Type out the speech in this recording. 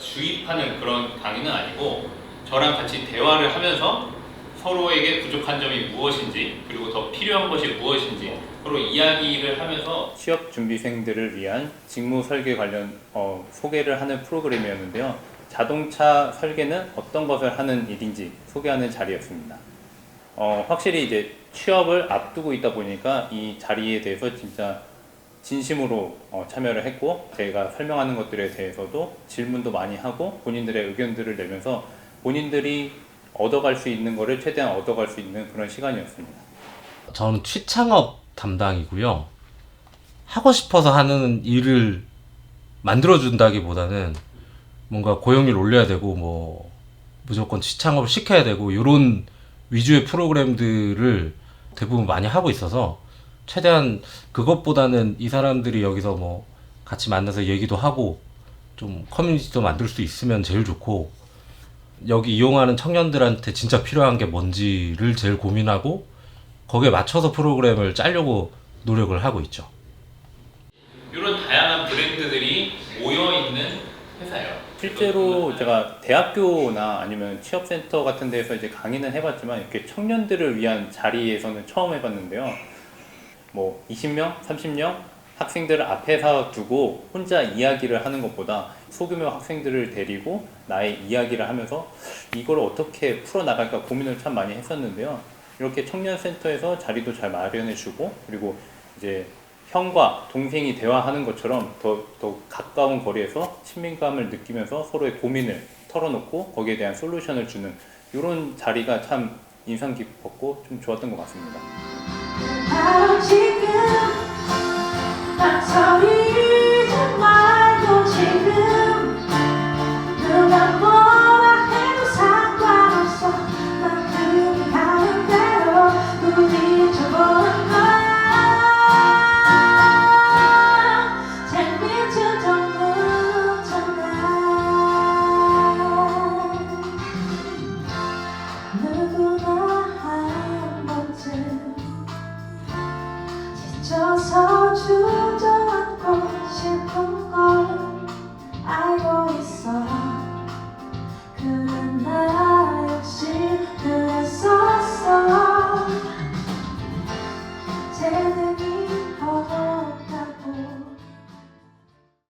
주입하는 그런 강의는 아니고 저랑 같이 대화를 하면서 서로에게 부족한 점이 무엇인지 그리고 더 필요한 것이 무엇인지 서로 이야기를 하면서 취업 준비생들을 위한 직무 설계 관련 어, 소개를 하는 프로그램이었는데요. 자동차 설계는 어떤 것을 하는 일인지 소개하는 자리였습니다. 어, 확실히 이제 취업을 앞두고 있다 보니까 이 자리에 대해서 진짜 진심으로 어, 참여를 했고 제가 설명하는 것들에 대해서도 질문도 많이 하고 본인들의 의견들을 내면서 본인들이 얻어갈 수 있는 거를 최대한 얻어갈 수 있는 그런 시간이었습니다. 저는 취창업 담당이고요. 하고 싶어서 하는 일을 만들어준다기보다는 뭔가 고용률 올려야 되고 뭐 무조건 취창업을 시켜야 되고 이런 위주의 프로그램들을 대부분 많이 하고 있어서 최대한 그것보다는 이 사람들이 여기서 뭐 같이 만나서 얘기도 하고 좀 커뮤니티도 만들 수 있으면 제일 좋고 여기 이용하는 청년들한테 진짜 필요한 게 뭔지를 제일 고민하고 거기에 맞춰서 프로그램을 짜려고 노력을 하고 있죠. 이런 다양한 브랜드들이 모여 있는 회사예요. 실제로 제가 대학교나 아니면 취업센터 같은 데서 이제 강의는 해봤지만 이렇게 청년들을 위한 자리에서는 처음 해봤는데요. 뭐 20명, 30명 학생들을 앞에서 두고 혼자 이야기를 하는 것보다 소규모 학생들을 데리고 나의 이야기를 하면서 이걸 어떻게 풀어나갈까 고민을 참 많이 했었는데요. 이렇게 청년센터에서 자리도 잘 마련해주고 그리고 이제 형과 동생이 대화하는 것처럼 더, 더 가까운 거리에서 친밀감을 느끼면서 서로의 고민을 털어놓고 거기에 대한 솔루션을 주는 이런 자리가 참 인상 깊었고 좀 좋았던 것 같습니다. 바로 지금 난 소리